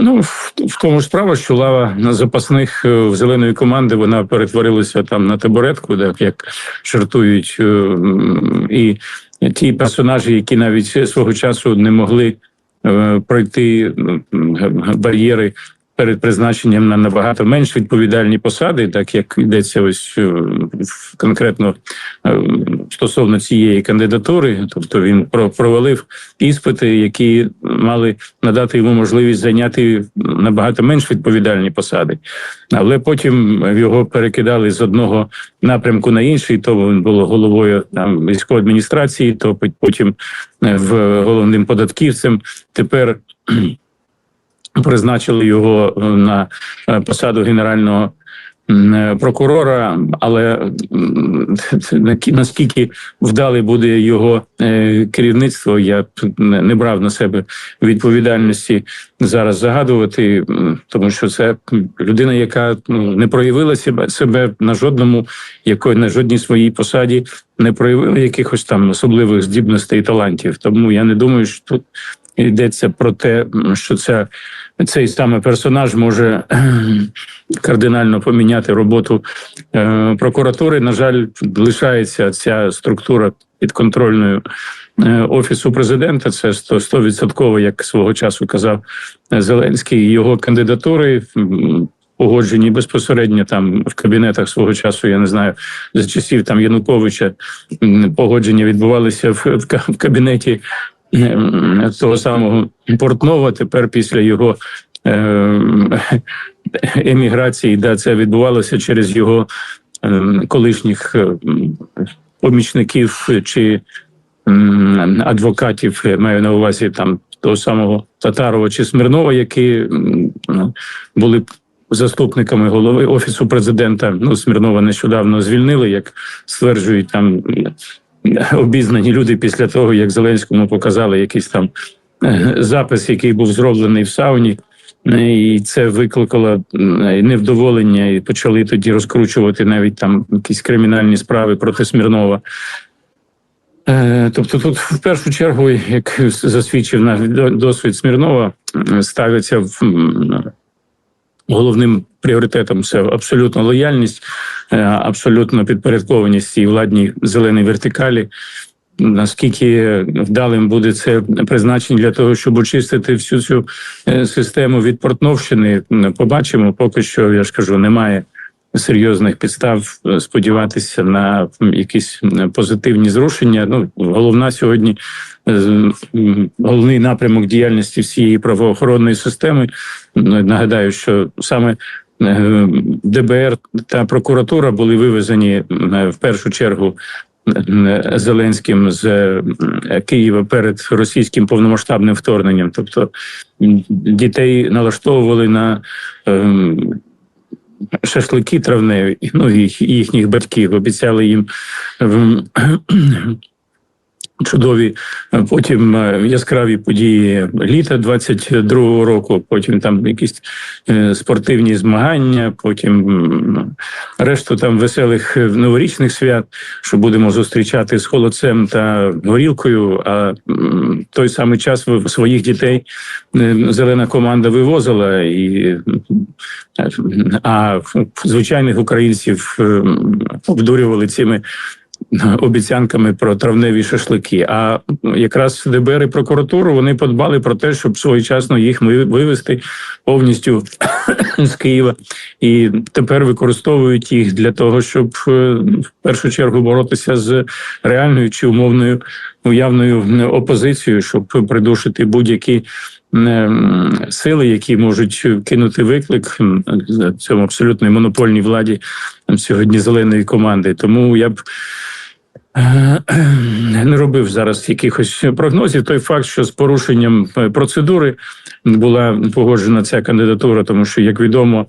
Ну, в, в тому ж справа, що лава на запасних е, в зеленої команди вона перетворилася там на табуретку, так як жартують. е, І ті персонажі, які навіть свого часу не могли е, пройти бар'єри перед призначенням на набагато менш відповідальні посади, так як йдеться ось е, конкретно е, стосовно цієї кандидатури, тобто він про- провалив іспити, які мали надати йому можливість зайняти набагато менш відповідальні посади. Але потім його перекидали з одного напрямку на інший. То він було головою там військової адміністрації, то потім е, в головним податківцем. Тепер призначили його е, на е, посаду генерального е, прокурора, але наскільки вдалий буде його керівництво, я не брав на себе відповідальності зараз загадувати, тому що це людина, яка ну, не проявила себе себе на жодному, якої на жодній своїй посаді не проявила якихось там особливих здібностей і талантів. Тому я не думаю, що тут йдеться про те, що це цей саме персонаж може кардинально поміняти роботу е, прокуратури. На жаль, лишається ця структура підконтрольною е, офісу президента. Це 100%, 100% як свого часу казав Зеленський. Його кандидатури погоджені безпосередньо там в кабінетах свого часу. Я не знаю за часів там Януковича погодження відбувалися в, в кабінеті того самого Портнова. Тепер після його е, еміграції, да, це відбувалося через його е, колишніх е, помічників чи адвокатів, маю на увазі там того самого Татарова чи Смирнова, які були заступниками голови офісу президента. Ну, Смірнова нещодавно звільнили, як стверджують там обізнані люди після того, як Зеленському показали якийсь там е, запис, який був зроблений в сауні. Е, І це викликало невдоволення, і почали тоді розкручувати навіть там якісь кримінальні справи проти Смірнова. Е, Тобто, тут в першу чергу, як засвідчив наш досвід Смірнова, ставиться в головним пріоритетом це абсолютно лояльність, е, абсолютно підпорядкованість цій владній зеленій вертикалі. Наскільки вдалим буде це призначення для того, щоб очистити всю цю е, систему від Портновщини, побачимо. Поки що я ж кажу, немає серйозних підстав е, сподіватися на якісь позитивні зрушення. Ну, головна сьогодні е, головний напрямок діяльності всієї правоохоронної системи. Нагадаю, що саме е, ДБР та прокуратура були вивезені е, в першу чергу е, Зеленським з е, Києва перед російським повномасштабним вторгненням. Тобто дітей налаштовували на е, шашлики травневі, ну їх- їхніх батьків обіцяли їм ем, чудові е, потім е, яскраві події літа 22-го року. Потім там якісь е, спортивні змагання. Потім решту там веселих новорічних свят, що будемо зустрічати з холодцем та горілкою. А той самий час своїх дітей зелена команда вивозила і а звичайних українців обдурювали цими обіцянками про травневі шашлики. А якраз ДБР і прокуратуру вони подбали про те, щоб своєчасно їх вивести повністю з Києва, і тепер використовують їх для того, щоб е, в першу чергу боротися з реальною чи умовною уявною опозицією, щоб придушити будь-які сили, які можуть кинути виклик цьому абсолютно монопольній владі сьогодні зеленої команди. Тому я б не робив зараз якихось прогнозів. Той факт, що з порушенням е, процедури була погоджена ця кандидатура, тому що, як відомо,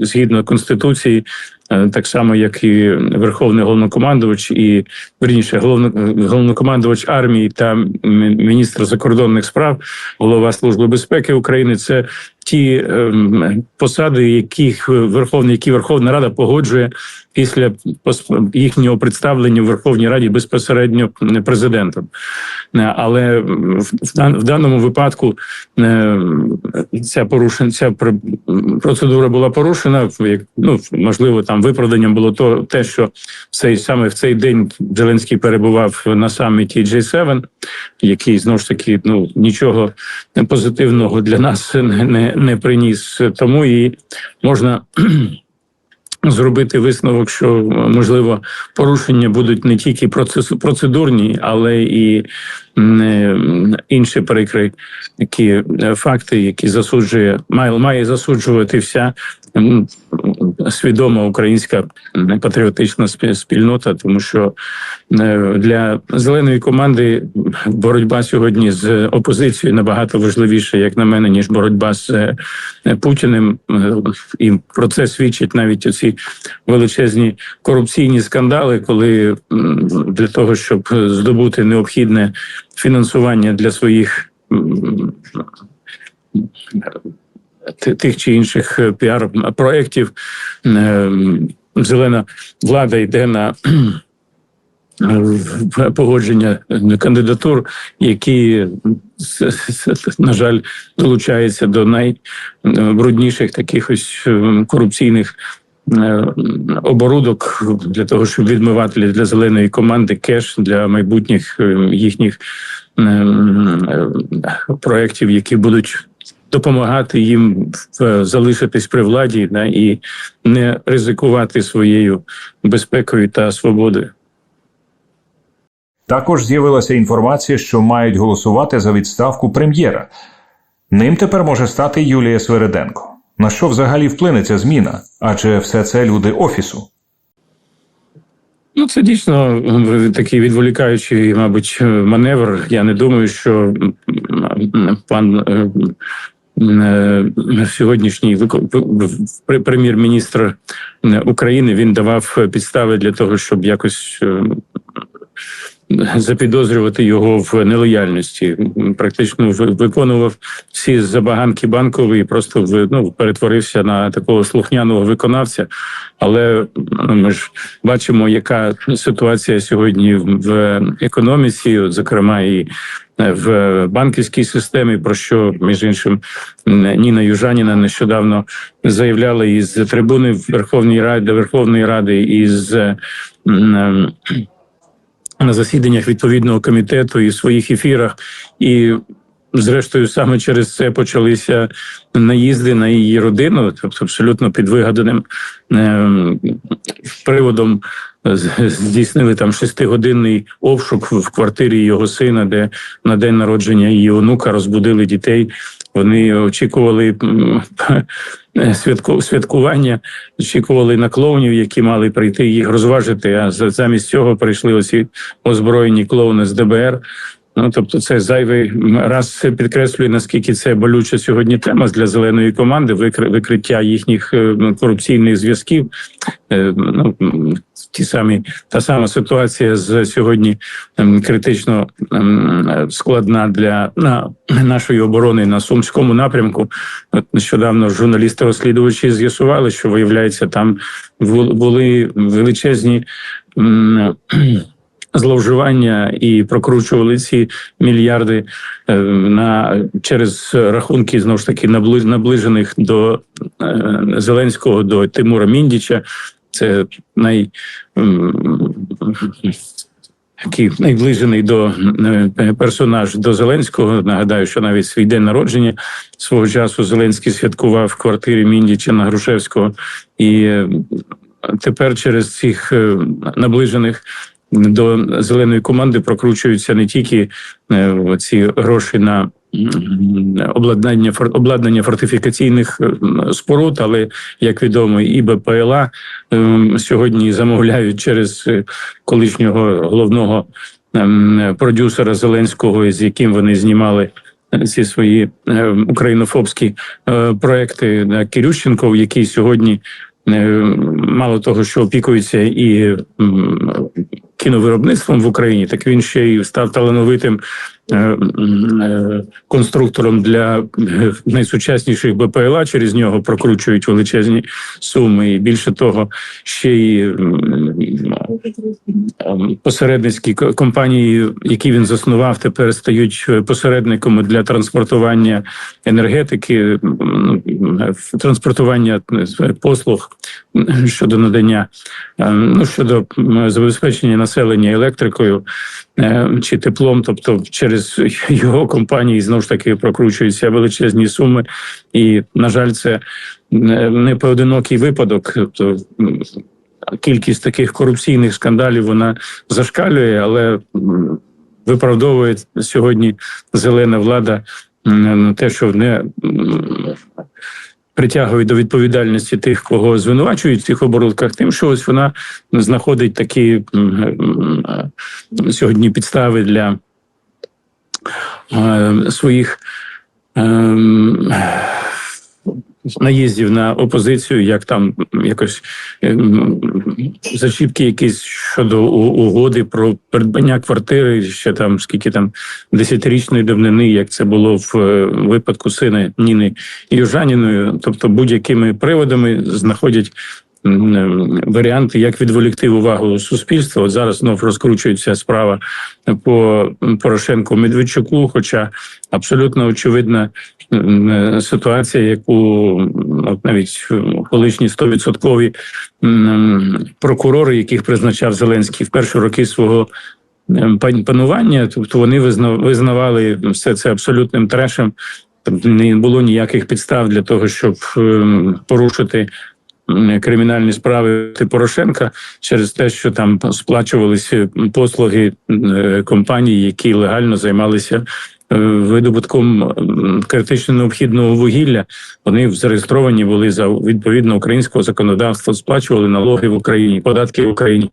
згідно конституції, е, так само як і Верховний головнокомандувач, і верніше головно, головнокомандувач армії та міністр закордонних справ, голова служби безпеки України. Це ті ем, посади, яких Верховна, які Верховна Рада погоджує після їхнього представлення в Верховній Раді безпосередньо президентом. Е, Але в, в дан- в даному випадку е, ця порушення, ця пр- процедура була порушена. Як ну можливо, там виправданням було то те, що цей саме в цей день Зеленський перебував на саміті G7, який знову ж таки ну нічого позитивного для нас не, не, приніс. Тому і можна. Зробити висновок, що можливо порушення будуть не тільки процедурні, але і е, інші перекрики факти, які засуджує, має, засуджувати вся свідома українська патріотична спільнота, тому що е, для зеленої команди боротьба сьогодні з опозицією набагато важливіша, як на мене, ніж боротьба з е, Путіним. Е, І про це свідчать навіть оці величезні корупційні скандали, коли для того, щоб здобути необхідне фінансування для своїх тих чи інших е, піар-проєктів, е, зелена влада йде на погодження кандидатур, які на жаль долучаються до найбрудніших таких ось е, корупційних е, оборудок для того, щоб відмивати для зеленої команди кеш для майбутніх їхніх проєктів, які будуть допомагати їм е, залишитись при владі да, і не ризикувати своєю безпекою та свободою. Також з'явилася інформація, що мають голосувати за відставку прем'єра. Ним тепер може стати Юлія Свериденко. На що взагалі вплине ця зміна? Адже все це люди офісу. Ну, це дійсно такий відволікаючий, мабуть, маневр. Я не думаю, що пан е, е, сьогоднішній в- в- прем'єр-міністр е, України він давав підстави для того, щоб якось. Запідозрювати його в нелояльності, практично ви- виконував всі забаганки банкової, просто в- ну, перетворився на такого слухняного виконавця. Але ну, ми ж бачимо, яка ситуація сьогодні в- економіці, зокрема і е, в банківській системі, про що між іншим Ніна Южаніна нещодавно заявляла із трибуни Верховної Ради Верховної Ради із на засіданнях відповідного комітету і своїх ефірах, і зрештою саме через це почалися наїзди на її родину, тобто абсолютно під вигаданим ем, приводом здійснили там шестигодинний обшук в квартирі його сина, де на день народження її онука розбудили дітей. Вони очікували святку- святкування, очікували на клоунів, які мали прийти їх розважити. А замість цього прийшли оці озброєні клоуни з ДБР. Ну тобто, це зайвий раз підкреслює наскільки це болюча сьогодні тема для зеленої команди. викри- викриття їхніх е, корупційних зв'язків. Е, Ну ті самі та сама ситуація з сьогодні критично складна для на, нашої оборони на сумському напрямку. Нещодавно журналісти-розслідувачі з'ясували, що виявляється, там були величезні. Зловживання і прокручували ці мільярди е, на через рахунки знову ж таки наближених до е, Зеленського до Тимура Міндіча. Це най м, такий найближений до е, персонаж до Зеленського. Нагадаю, що навіть свій день народження свого часу Зеленський святкував в квартирі Міндіча на Грушевського, і тепер через цих наближених. До зеленої команди прокручуються не тільки е, ці гроші на обладнання обладнання фортифікаційних е, споруд, але як відомо, і БПЛА е, сьогодні замовляють через колишнього головного продюсера Зеленського, з яким вони знімали ці свої українофобські проекти е, Кирющенков, який сьогодні мало того, що опікується і кіновиробництвом в Україні, так він ще й став талановитим конструктором для е, найсучасніших БПЛА. Через нього прокручують величезні суми. І більше того, ще й посередницькі компанії, які він заснував, тепер стають е, посередниками для транспортування енергетики, транспортування е, послуг щодо надання, е, ну щодо забезпечення населення електрикою е, чи теплом, тобто через його компанії знову ж таки прокручуються величезні суми, і на жаль, це не не поодинокий випадок. Тобто кількість таких корупційних скандалів вона зашкалює, але виправдовує сьогодні зелена влада м, те, що не притягують до відповідальності тих, кого звинувачують в цих оборудках, тим, що ось вона знаходить такі сьогодні підстави для е, своїх. Наїздів на опозицію, як там якось ем, зачіпки якісь щодо угоди про придбання квартири, ще там скільки там десятирічної давнини, як це було в е, випадку сина Ніни Южаніною. Тобто будь-якими приводами знаходять е, варіанти, як відволікти увагу суспільства. От зараз знов розкручується справа по Порошенку Медведчуку, хоча абсолютно очевидна е, ситуація, яку от навіть е, колишні стовідсоткові м, прокурори, яких призначав Зеленський в перші роки свого ем, панування, тобто вони визна- визнавали все це абсолютним трешем. Не було ніяких підстав для того, щоб ем, порушити кримінальні справи Порошенка через те, що там сплачувалися послуги е, компаній, які легально займалися е, видобутком критично необхідного вугілля. Вони зареєстровані були за відповідно українського законодавства, сплачували налоги в Україні, податки в Україні.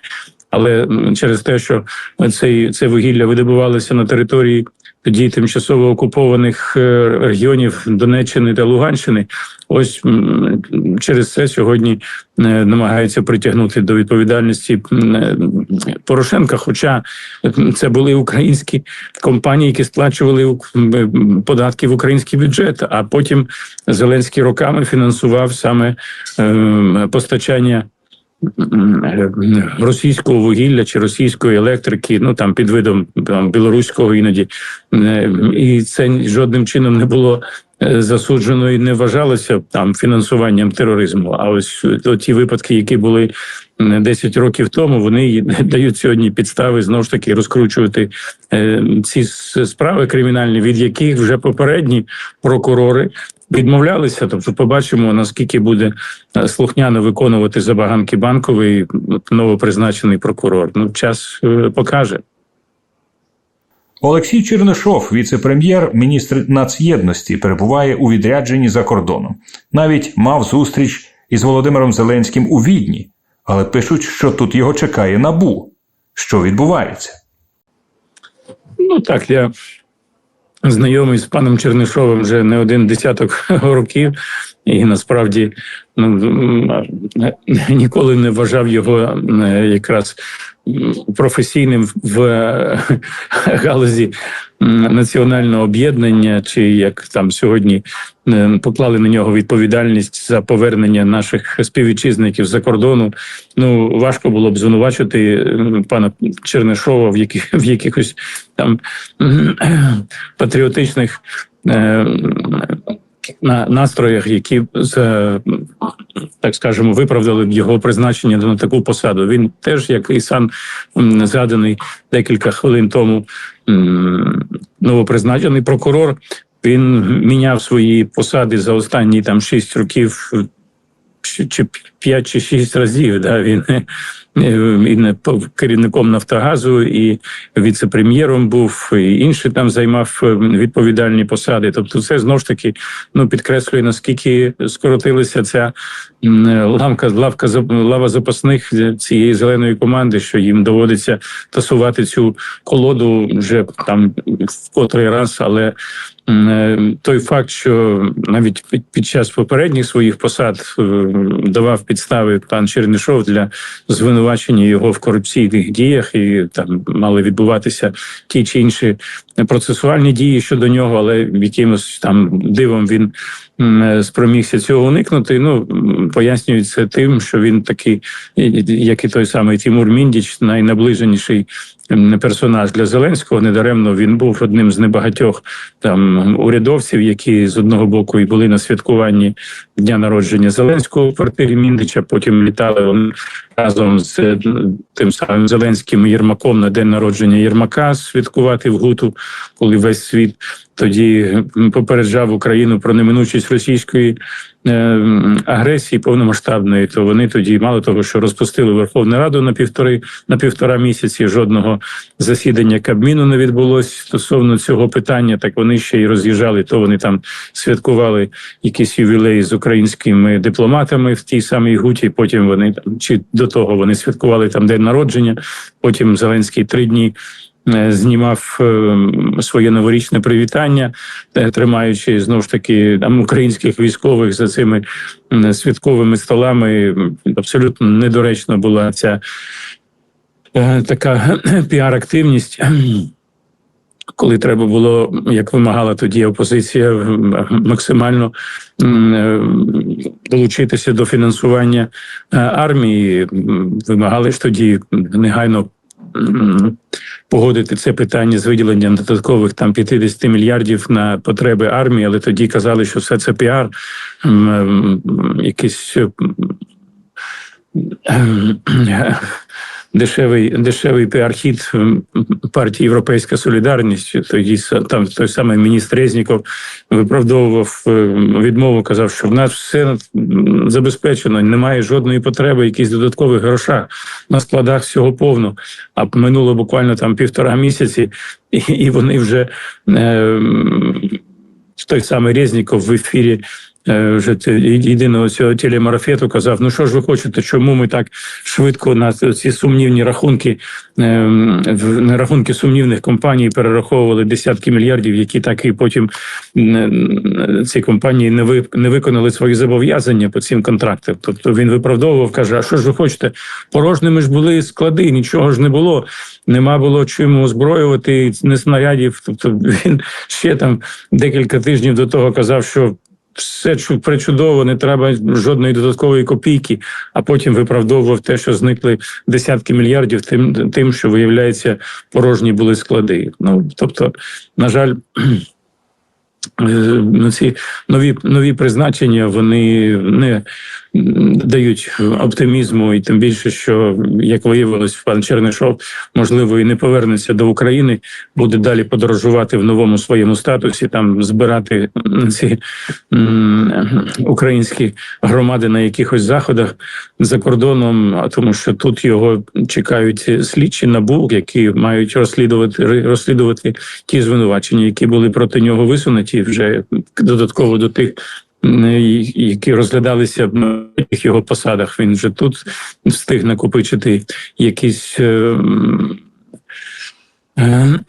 Але через те, що цей це вугілля видобувалося на території тоді тимчасово окупованих е, регіонів Донеччини та Луганщини, ось через це сьогодні е, намагаються притягнути до відповідальності е, Порошенка. Хоча це були українські компанії, які сплачували податки в український бюджет, а потім Зеленський роками фінансував саме постачання російського вугілля чи російської електрики, ну там під видом там, білоруського іноді, Е, і це жодним чином не було е, засуджено і не вважалося там фінансуванням тероризму. А ось е, ті випадки, які були м, 10 років тому, вони дають сьогодні підстави знову ж таки розкручувати ці справи кримінальні, від яких вже попередні прокурори відмовлялися. Тобто, побачимо наскільки буде е, слухняно виконувати забаганки банковий новопризначений прокурор. Ну, час е, покаже. Олексій Чернишов, віце-прем'єр, міністр нацєдності, перебуває у відрядженні за кордоном. Навіть мав зустріч із Володимиром Зеленським у Відні, але пишуть, що тут його чекає набу. Що відбувається? Ну так, я знайомий з паном Чернишовим вже не один десяток років, і насправді ніколи не вважав його е, якраз професійним в е, галузі національного об'єднання, чи як там сьогодні е, поклали на нього відповідальність за повернення наших співвітчизників за кордону. Ну важко було б звинувачити пана Чернишова в яких в якихось там патріотичних на настроях, які так скажемо, виправдали б його призначення на таку посаду. Він теж, як і сам згаданий декілька хвилин тому, новопризначений прокурор. Він міняв свої посади за останні там шість років чи- п'ять чи шість разів. Да, він і не керівником Нафтогазу, і віце-прем'єром був, і інші там займав е, відповідальні посади. Тобто, це знову ж таки ну підкреслює наскільки скоротилася ця лавка, лавка лава запасних цієї зеленої команди, що їм доводиться тасувати цю колоду вже там в котрий раз, але е, той факт, що навіть під, час попередніх своїх посад е, давав підстави пан Чернишов для звинувачення його в корупційних діях, і там мали відбуватися ті чи інші процесуальні дії щодо нього, але якимось там дивом він е, спромігся цього уникнути. Ну пояснюється тим, що він такий, як і той самий Тимур Міндіч, найнаближеніший персонаж для Зеленського. Недаремно він був одним з небагатьох там урядовців, які з одного боку і були на святкуванні дня народження Зеленського в квартирі Міндича. Потім літали вони разом з е, тим самим Зеленським і Єрмаком на день народження Єрмака святкувати в Гуту, коли весь світ тоді попереджав Україну про неминучість російської е, агресії повномасштабної. То вони тоді мало того, що розпустили Верховну Раду на півтори на півтора місяці. Жодного засідання Кабміну не відбулось стосовно цього питання. Так вони ще й роз'їжджали. То вони там святкували якісь ювілеї з українськими дипломатами в тій самій гуті. Потім вони там чи до того вони святкували там день народження. Потім Зеленський три дні. е, Знімав е, своє новорічне привітання, е, тримаючи знову ж таки там українських військових за цими святковими столами. Абсолютно недоречно була ця така піар-активність. Коли треба було, як вимагала тоді опозиція, максимально е, долучитися до фінансування е, армії, вимагали ж тоді негайно погодити це питання з виділенням додаткових там 50 мільярдів на потреби армії, але тоді казали, що все це піар, якийсь ем, дешевий, дешевий піар-хід партії Європейська Солідарність. Тоді там той самий міністр Резніков виправдовував е, відмову, казав, що в нас все забезпечено, немає жодної потреби, якісь додаткових грошах на складах всього повно. А минуло буквально там півтора місяці, і, і вони вже е, той самий Резніков в ефірі. Е, Вже єдиного цього телемарафету казав: ну що ж ви хочете, чому ми так швидко на ці сумнівні рахунки, ем, на рахунки сумнівних компаній перераховували десятки мільярдів, які так і потім ці компанії не ви не виконали свої зобов'язання по цим контрактам. Тобто він виправдовував, каже: А що ж ви хочете? Порожніми ж були склади, нічого ж не було. Нема було чим озброювати не снарядів. Тобто він ще там декілька тижнів до того казав, що. Все чу- причудово, не треба жодної додаткової копійки, а потім виправдовував те, що зникли десятки мільярдів, тим, тим, що виявляється, порожні були склади. Ну тобто, на жаль, ці нові нові призначення вони не дають оптимізму, і тим більше, що як виявилось, пан Чернишов можливо і не повернеться до України, буде далі подорожувати в новому своєму статусі, там збирати ці українські громади на якихось заходах за кордоном, а тому, що тут його чекають слідчі набу, які мають розслідувати розслідувати ті звинувачення, які були проти нього висунуті вже додатково до тих. Які розглядалися тих його посадах, він вже тут встиг накопичити якісь е, е,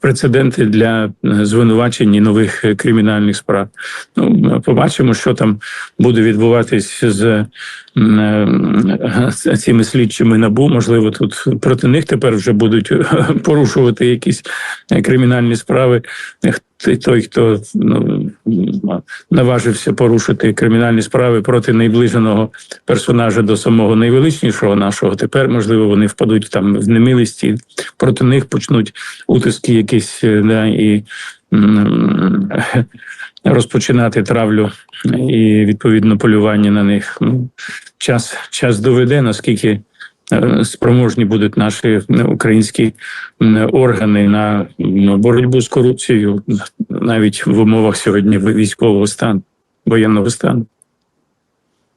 прецеденти для звинувачень і нових кримінальних справ. Ну, побачимо, що там буде відбуватись е, з цими слідчими набу. Можливо, тут проти них тепер вже будуть порушувати якісь кримінальні справи. Той, хто ну, наважився порушити кримінальні справи проти найближеного персонажа до самого найвеличнішого нашого, тепер можливо вони впадуть там в немилість і проти них почнуть утиски якісь е, да, і розпочинати травлю і відповідно полювання на них. Ну, час, час доведе, наскільки спроможні будуть наші е, українські органи на боротьбу з корупцією навіть в умовах сьогодні військового стану, воєнного стану.